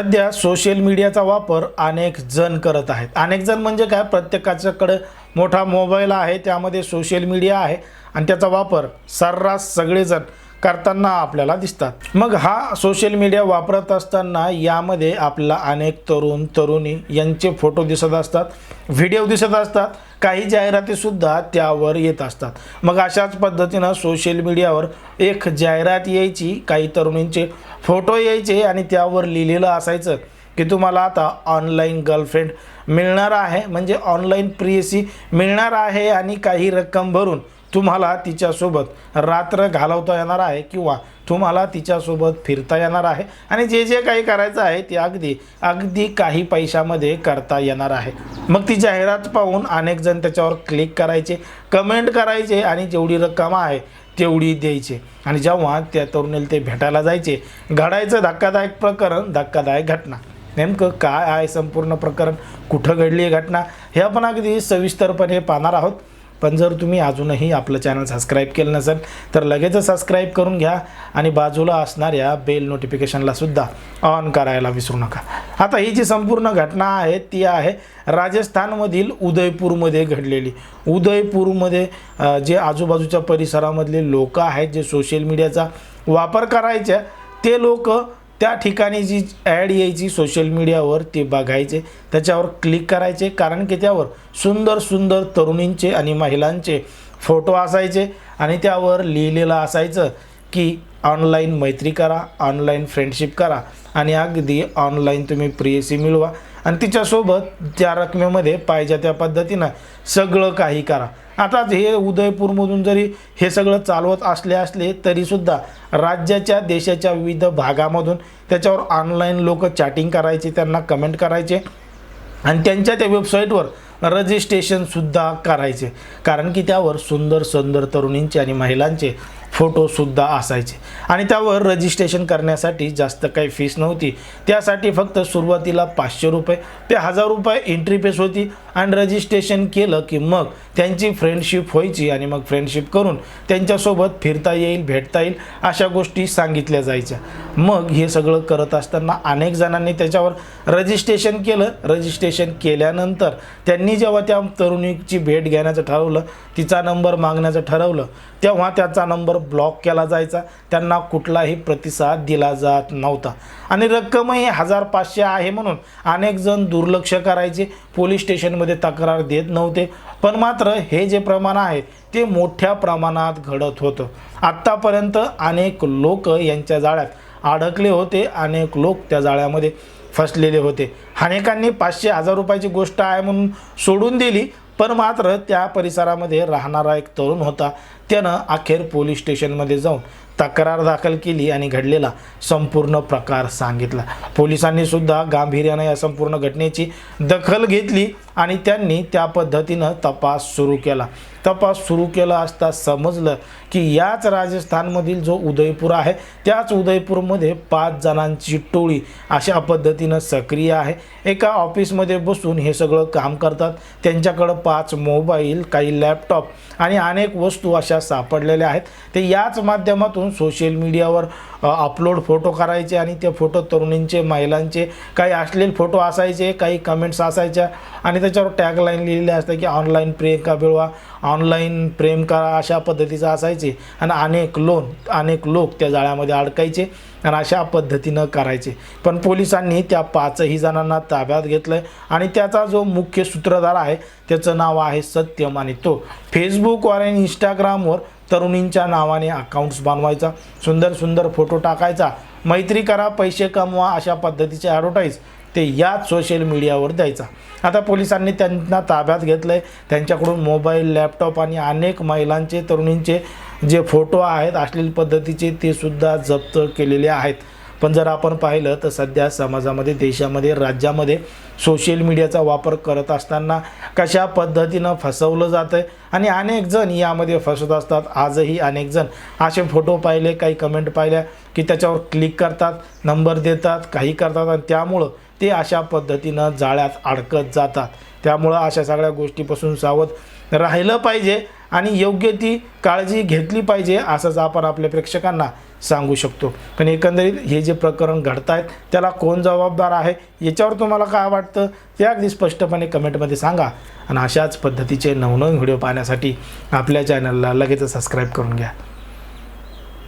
सध्या सोशल मीडियाचा वापर अनेक जण करत आहेत. अनेक जण म्हणजे काय? प्रत्येकाच्याकडे मोठा मोबाईल आहे त्यामध्ये सोशल मीडिया आहे आणि त्याचा वापर सर्रास सगळेजण करताना आपल्याला दिसतात. मग हा सोशल मीडिया वापरत असताना यामध्ये आपल्याला अनेक तरुण तरुणी यांचे फोटो दिसत असतात व्हिडिओ दिसत असतात काही जाहिरातीसुद्धा त्यावर येत असतात. मग अशाच पद्धतीनं सोशल मीडियावर एक जाहिरात यायची काही तरुणींचे फोटो यायचे आणि त्यावर लिहिलेलं असायचं की तुम्हाला आता ऑनलाईन गर्लफ्रेंड मिळणार आहे. म्हणजे ऑनलाईन प्रियसी मिळणार आहे आणि काही रक्कम भरून तुम्हाला तिच्यासोबत रात्र घालवता येणार आहे किंवा तुम्हाला तिच्यासोबत फिरता येणार आहे आणि जे जे काही करायचं आहे ते अगदी अगदी काही पैशामध्ये करता येणार आहे. मग ती जाहिरात पाहून अनेक जण त्याच्यावर क्लिक करायचे कमेंट करायचे आणि जेवढी रक्कम आहे तेवढी द्यायचे. आणि जेव्हा त्या तरुणीला ते भेटायला जायचे घडायचं धक्कादायक प्रकरण धक्कादायक घटना. नेमकं काय आहे संपूर्ण प्रकरण? कुठं घडली आहे घटना? हे आपण अगदी सविस्तरपणे पाहणार आहोत. पण जर तुम्ही अजूनही आपलं चॅनल सबस्क्राईब केलं नसेल तर लगेचच सबस्क्राईब करून घ्या आणि बाजूला असणाऱ्या बेल नोटिफिकेशनला सुद्धा ऑन करायला विसरू नका. आता ही जी संपूर्ण घटना आहे ती आहे राजस्थानमधील उदयपूरमध्ये घडलेली. उदयपूरमध्ये जे आजूबाजूच्या परिसरामधले लोक आहेत जे सोशल मीडियाचा वापर करायचे ते लोक त्या ठिकाणी जी ॲड यायची सोशल मीडियावर ते बघायचे त्याच्यावर क्लिक करायचे कारण की त्यावर सुंदर सुंदर तरुणींचे आणि महिलांचे फोटो असायचे आणि त्यावर लिहिलेलं असायचं की ऑनलाईन मैत्री करा ऑनलाईन फ्रेंडशिप करा आणि अगदी ऑनलाईन तुम्ही प्रियसी मिळवा. आणि तिच्यासोबत त्या रकमेमध्ये पाहिजे त्या पद्धतीनं सगळं काही करा. आता हे उदयपूरमधून जरी हे सगळं चालवत असले असले तरीसुद्धा राज्याच्या देशाच्या विविध भागामधून त्याच्यावर ऑनलाईन लोक चॅटिंग करायचे त्यांना कमेंट करायचे आणि त्यांच्या त्या वेबसाईटवर रजिस्ट्रेशनसुद्धा करायचे. कारण की त्यावर सुंदर सुंदर तरुणींचे आणि महिलांचे फोटोसुद्धा असायचे. आणि त्यावर रजिस्ट्रेशन करण्यासाठी जास्त काही फीस नव्हती. त्यासाठी फक्त सुरुवातीला पाचशे रुपये ते हजार रुपये एंट्री फीस होती. आणि रजिस्ट्रेशन केलं की मग त्यांची फ्रेंडशिप व्हायची आणि मग फ्रेंडशिप करून त्यांच्यासोबत फिरता येईल भेटता येईल अशा गोष्टी सांगितल्या जायच्या. मग हे सगळं करत असताना अनेक जणांनी त्याच्यावर रजिस्ट्रेशन केलं. रजिस्ट्रेशन केल्यानंतर त्यांनी जेव्हा त्या तरुणीची भेट घेण्याचं ठरवलं तिचा नंबर मागण्याचं ठरवलं तेव्हा त्याचा नंबर ब्लॉक केला जायचा. त्यांना कुठलाही प्रतिसाद दिला जात नव्हता. आणि रक्कमही हजार पाचशे आहे म्हणून अनेक जण दुर्लक्ष करायचे. पोलीस स्टेशनमध्ये तक्रार देत नव्हते. पण मात्र हे जे प्रमाण आहे ते मोठ्या प्रमाणात घडत होतं. आत्तापर्यंत अनेक लोक यांच्या जाळ्यात अडकले होते. अनेक लोक त्या जाळ्यामध्ये फसलेले होते. अनेकांनी पाचशे हजार रुपयाची गोष्ट आहे म्हणून सोडून दिली. पण मात्र त्या परिसरामध्ये राहणारा एक तरुण होता. त्यानं अखेर पोलीस स्टेशनमध्ये जाऊन तक्रार दाखल केली आणि घडलेला संपूर्ण प्रकार सांगितला. पोलिसांनी सुद्धा गांभीर्यानं या संपूर्ण घटनेची दखल घेतली आणि त्यांनी त्या पद्धतीनं तपास सुरू केला. तपास सुरू केला असता समजलं की याच राजस्थानमधील जो उदयपूर आहे त्याच उदयपूरमध्ये पाच जणांची टोळी अशा पद्धतीनं सक्रिय आहे. एका ऑफिसमध्ये बसून हे सगळं काम करतात. त्यांच्याकडं पाच मोबाईल काही लॅपटॉप आणि अनेक वस्तू अशा सापडलेल्या आहेत. ते याच माध्यमातून सोशल मीडियावर अपलोड फोटो करायचे आणि ते फोटो तरुणींचे महिलांचे काही असलेले फोटो असायचे काही कमेंट्स असायच्या आणि त्याच्यावर टॅगलाईन लिहिलेले असते की ऑनलाईन प्रेम का मिळवा ऑनलाईन प्रेम करा अशा पद्धतीचं असायचे आणि अनेक लोन अनेक लोक त्या जाळ्यामध्ये अडकायचे. आणि अशा पद्धतीनं करायचे. पण पोलिसांनी त्या पाचही जणांना ताब्यात घेतलं आहे आणि त्याचा जो मुख्य सूत्रधार आहे त्याचं नाव आहे सत्यम आणि तो. फेसबुकवर आणि इंस्टाग्रामवर तरुणींच्या नावाने अकाउंट्स बनवायचा सुंदर सुंदर फोटो टाकायचा मैत्री करा पैसे कमवा अशा पद्धतीचे ॲडव्हर्टाईज ते याच सोशल मीडियावर द्यायचा. आता पोलिसांनी त्यांना ताब्यात घेतलं आहे त्यांच्याकडून मोबाईल लॅपटॉप आणि अनेक महिलांचे तरुणींचे जे फोटो आहेत अश्लील पद्धतीचे ते सुद्धा जप्त केलेले आहेत. पण जर आपण पाहिलं तर सध्या समाजामध्ये देशामध्ये राज्यामध्ये सोशल मीडियाचा वापर करत असताना कशा पद्धतीनं फसवलं जातं आहे आणि अनेक जण यामध्ये फसत असतात. आजही अनेक जण असे फोटो पाहिले काही कमेंट पाहिल्या की त्याच्यावर क्लिक करतात नंबर देतात काही करतात आणि त्यामुळं ते अशा पद्धतीनं जाळ्यात अडकत जातात. त्यामुळं अशा सगळ्या गोष्टीपासून सावध राहिलं पाहिजे आणि योग्य ती काळजी घेतली पाहिजे असंच आपण आपल्या प्रेक्षकांना सांगू शकतो. पण एकंदरीत हे जे प्रकरण घडत आहेत त्याला कोण जबाबदार आहे याच्यावर तुम्हाला काय वाटतं ते अगदी स्पष्टपणे कमेंटमध्ये सांगा. आणि अशाच पद्धतीचे नवनवीन व्हिडिओ पाहण्यासाठी आपल्या चॅनलला लगेच सबस्क्राईब करून घ्या.